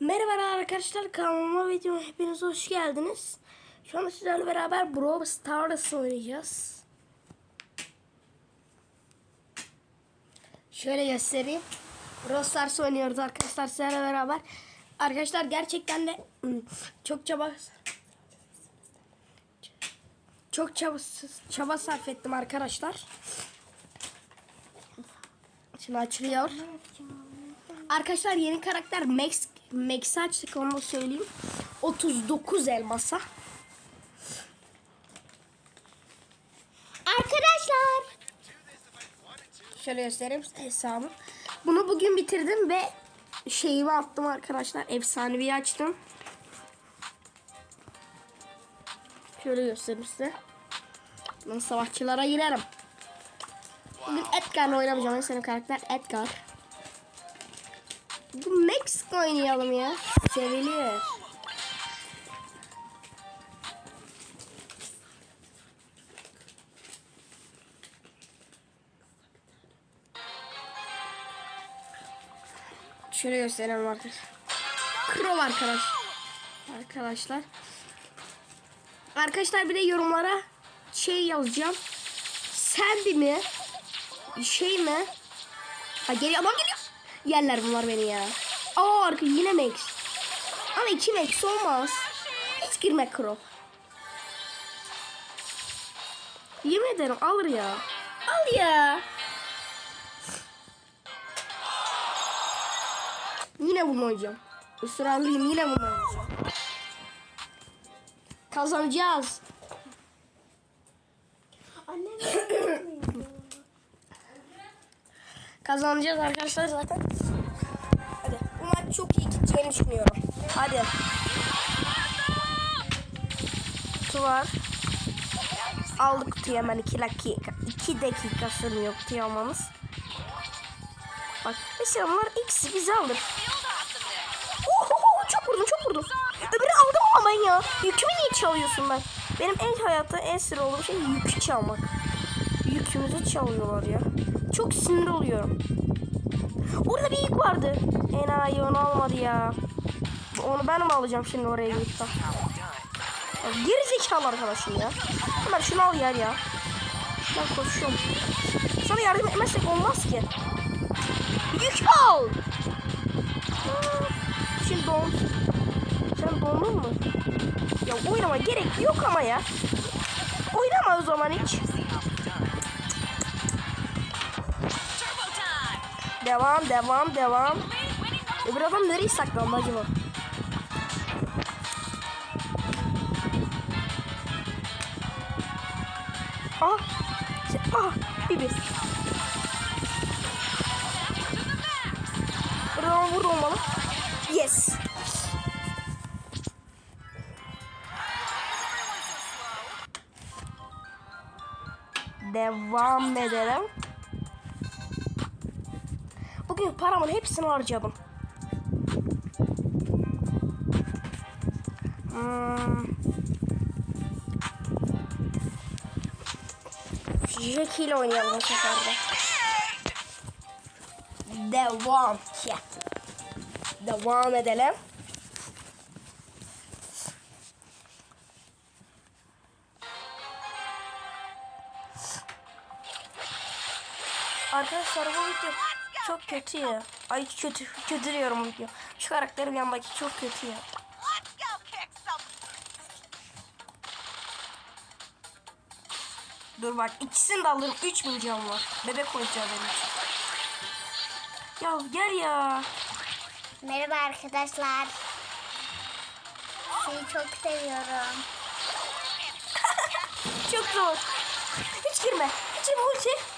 Merhaba arkadaşlar kanalıma videoma hepiniz hoş geldiniz. Şu anda sizlerle beraber Brawl Stars oynayacağız. Şöyle göstereyim. Brawl Stars oynuyoruz arkadaşlar sizlerle beraber. Arkadaşlar gerçekten de hmm, çok çaba çok çaba, çaba sarf ettim arkadaşlar. Şimdi açılıyor. Arkadaşlar yeni karakter Max Max'i açtık onu da söyleyeyim. 39 elmasa. Arkadaşlar. Şöyle göstereyim hesabı. Bunu bugün bitirdim ve şeyimi attım arkadaşlar. Efsanevi açtım. Şöyle göstereyim size. Ben savaşçılara girerim. Bugün Edgar'la oynamayacağım. En sevdiğim karakter Edgar. Bu Max oynayalım ya. Sevilir. Şöyle gösterelim artık. Crow arkadaş. Arkadaşlar. Arkadaşlar bir de yorumlara şey yazacağım. Sandy mi? Şey mi? Ha geliyor adam geliyor. Yerler bunlar beni ya. Aa arka yine Max. Ama iki Max olmaz. Hiç girme Crow. Yemin ederim alır ya. Al ya. Yine bunu oynayacağım. Israrlıyım yine bunu oynayacağım. Kazanacağız. Annem Kazanacağız arkadaşlar zaten. Gideceğini düşünüyorum. Hadi. Kutu var. Aldık kutuyu hemen 2 dakika. 2 dakika sürmüyor kutuyu almamız. Bak mesela bunlar X bizi alır. Oho, çok vurdum çok vurdum. Öbürü aldım ama ben ya. Yükümü niye çalıyorsun ben? Benim en hayatta en sinir olduğum şey yükü çalmak. Yükümüzü çalıyorlar ya. Çok sinir oluyorum. Orada bir yük vardı. Enayi onu almadı ya. Onu ben mi alacağım şimdi oraya gidip de? Geri zekalı arkadaşım ya. Ömer şunu al yer ya. Ben koşuyorum. Sana yardım etmezsek olmaz ki. Yük al. Şimdi don. Sen dondun mu? Ya oynama gerek yok ama ya. Oynama o zaman hiç. Devam devam devam. Öbür adam nereye saklandı acaba? Ah! Ah! Bibi. Buradan vur olmalı. Yes. Devam edelim. Bugün paramın hepsini harcadım. Hmm. Jackie ile oynayalım bu sefer de. Devam. Devam edelim. Arkadaşlar bu video çok kötü ya. Ay kötü kötü diyorum bu video. Şu karakterin yanındaki çok kötü ya. Dur bak ikisini de alırım. 3000 canım var. Bebek oyuncağı benim için. Ya gel ya. Merhaba arkadaşlar. Sizi çok seviyorum. Çok zor. Hiç girme. Hiç girme ulti.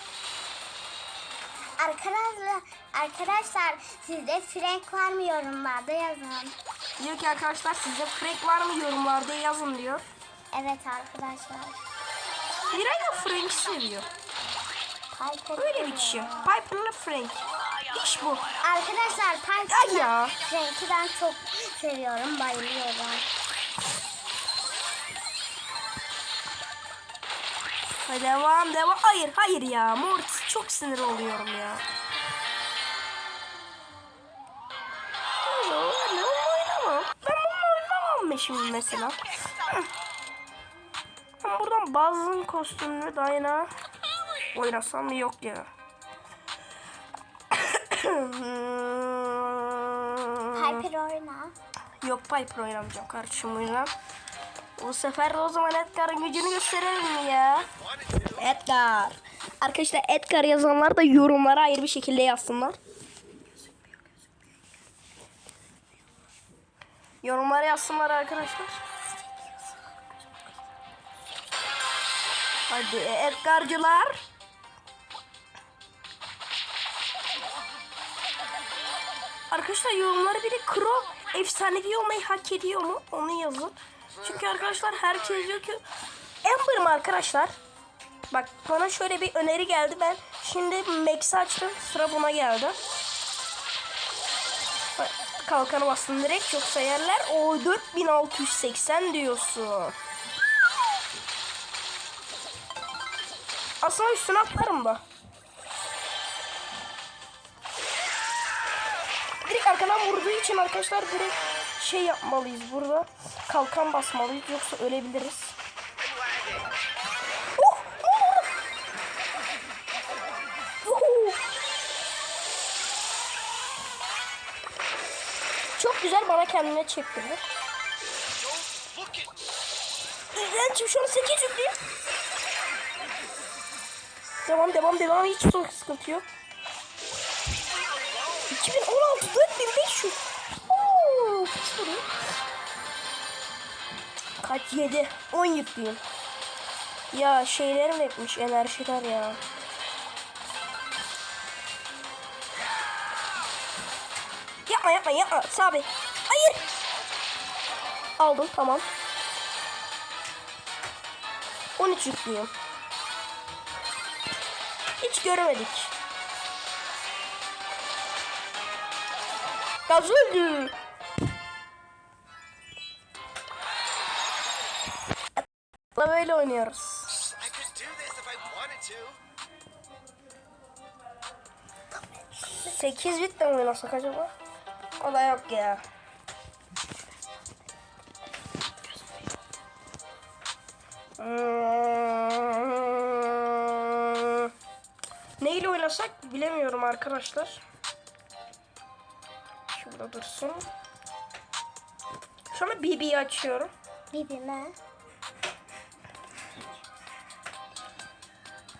Arkadaşlar, arkadaşlar sizde Frank var mı yorumlarda yazın. Diyor ki arkadaşlar sizde Frank var mı yorumlarda yazın diyor. Evet arkadaşlar. Miray da Frank'i seviyor. Piper Öyle bir kişi. Piper'la Frank. İş bu. Arkadaşlar Piper'la. Frank'i ben çok seviyorum, bayılıyorum. Devam devam. Hayır hayır ya. Mortis çok sinir oluyorum ya. Ne şimdi mesela. Ben buradan bazı kostümlü Dayna oynasam mı yok ya. Piper oyna. Yok Piper oynamayacağım kardeşim o yüzden. Bu sefer de o zaman Edgar'ın gücünü gösterelim mi ya? Edgar. Arkadaşlar Edgar yazanlar da yorumlara ayrı bir şekilde yazsınlar. Yorumlara yazsınlar arkadaşlar. Hadi Edgar'cılar. Arkadaşlar yorumlara biri Kro efsanevi olmayı hak ediyor mu? Onu yazın. Çünkü arkadaşlar herkes diyor ki Amber mı arkadaşlar? Bak bana şöyle bir öneri geldi. Ben şimdi Max'i açtım. Sıra buna geldi. Kalkanı bastım direkt. Yoksa yerler. O 4680 diyorsun. Aslında üstüne atlarım da. Direkt arkadan vurduğu için arkadaşlar direkt şey yapmalıyız burada. Kalkan basmalıyız yoksa ölebiliriz. Çok güzel bana kendine çektirdi. İğrençim şu an 8 yüklüyüm. Devam devam devam hiç sıkıntı yok. 2016 4500. Oo. Kaç yedi? 10 yüklüyüm. Ya şeylerim etmiş enerjiler ya. Yapma yapma yapma Sabi. Hayır. Aldım tamam. 13 yüklüyüm. Hiç göremedik. Gaz öldü. Böyle oynuyoruz. 8 bit mi oynasak acaba? O da yok ya. Hmm. Neyle oynasak bilemiyorum arkadaşlar. Şurada dursun. Sonra BB'yi açıyorum. Bibime.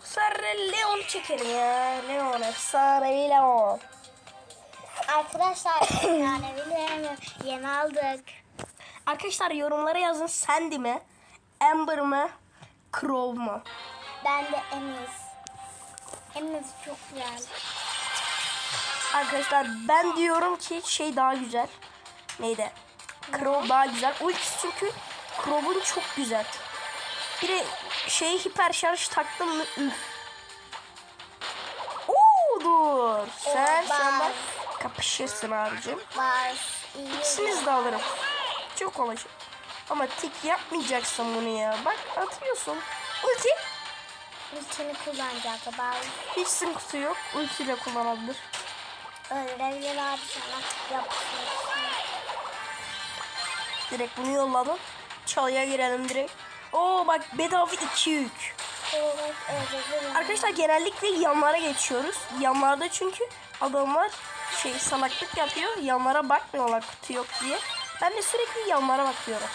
Sarı Leon çekelim ya. Leon efsane Leon. Arkadaşlar yani biliyorum yeni aldık. Arkadaşlar yorumlara yazın Sandy mi? Amber mı? Crow mu? Ben de Emiz. Emiz çok güzel. Arkadaşlar ben diyorum ki şey daha güzel. Neydi? Crow daha güzel. Ultisi çünkü Crow'un çok güzel. Bir de şey hiper şarj taktım mı? Üf. Oo dur. Sen. kapışırsın abicim. İkisiniz de alırım. Çok kolay. Ama tik yapmayacaksın bunu ya. Bak atıyorsun. Ulti. Ultini kullanacak bazı. Hiç sıkıntı yok. Ulti ile kullanabilir. Öğrenebilir abi sana yapsın. Direkt bunu yolladım. Çalıya girelim direkt. Oo bak bedava 2 yük. Evet, öğrenebilir. Arkadaşlar genellikle yanlara geçiyoruz. Yanlarda çünkü adamlar şey salaklık yapıyor. Yanlara bakmıyorlar kutu yok diye. Ben de sürekli yanlara bakıyorum.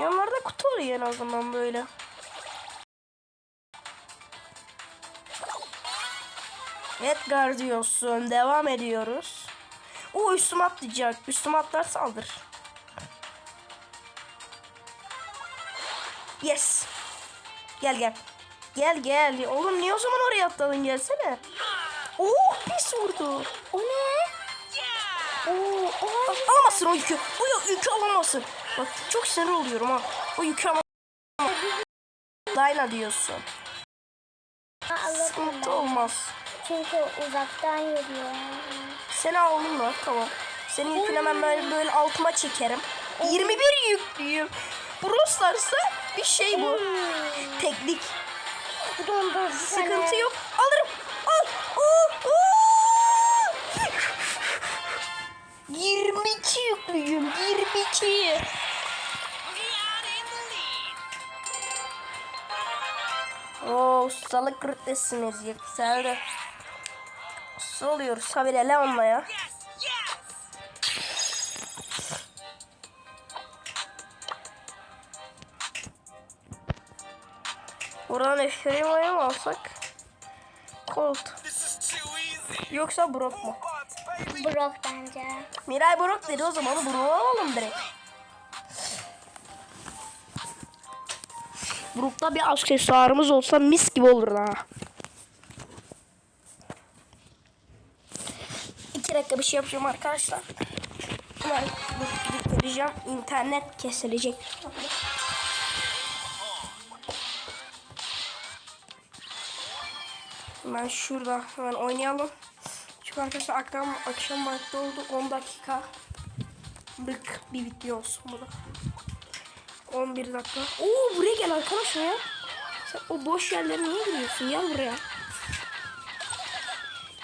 Yanlarda kutu oluyor en azından böyle. Edgar diyorsun. Devam ediyoruz. O üstüme atlayacak. Üstüme atlar saldır. Yes. Gel gel. Gel gel. Oğlum niye o zaman oraya atladın gelsene. Oh pis vurdu. O ne? Oo, oh, alamazsın o yükü. O yü- yükü alamazsın. Bak çok sinir oluyorum ha. O yükü alamazsın. Dayla diyorsun. Sıkıntı olmaz. Çünkü uzaktan yürüyor. Seni alalım mı? Tamam. Senin yükünü hemen böyle, böyle altıma çekerim. 21 yüklüyüm. Brawl bir şey bu. Teknik. Sıkıntı yok. Alırım. mutluyum. 22. Oo, ustalık rütbesiniz yükseldi. Usta oluyoruz haberele onunla ya. Buradan Ethereum'a mı alsak? Colt. Yoksa Brock mu? Brock bence. Miray Brock dedi o zaman Brock'u alalım direkt. Brock'ta bir aksesuarımız olsa mis gibi olur ha. İki dakika bir şey yapacağım arkadaşlar. Hemen gidip geleceğim. İnternet kesilecek. Hemen şurada hemen oynayalım. Çünkü arkadaşlar akşam, akşam vakti oldu 10 dakika. Lık bir video olsun bu da. 11 dakika. Oo buraya gel arkadaşlar ya. Sen o boş yerlere niye giriyorsun? Gel buraya.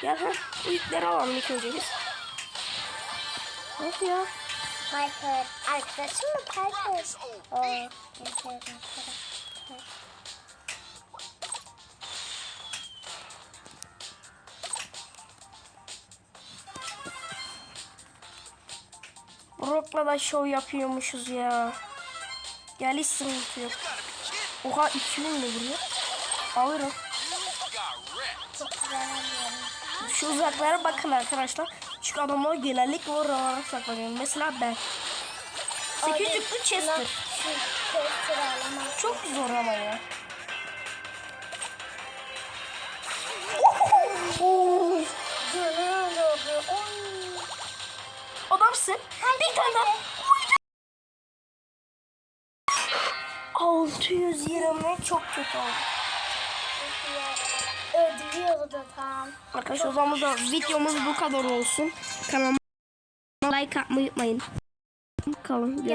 Gel ha. Bu yükleri alalım ilk önce biz. Hadi ya. Piper. Arkadaşım mı Piper? Oo. Brock'la da şov yapıyormuşuz ya. Gel hiç sıkıntı yok. Oha 2000 de vuruyor. Alırım. Şu uzaklara bakın arkadaşlar. Çünkü adamlar genellikle oralara saklanıyor. Mesela ben. 800'lük Chester. Şu Chester. Çok zor ama ya. Adamsın. Bir tane daha. 620 çok kötü oldu. Ödülüyordu tam. Arkadaşlar o zaman da videomuz bu kadar olsun. Kanalıma like atmayı unutmayın. Kalın. Görüşürüz.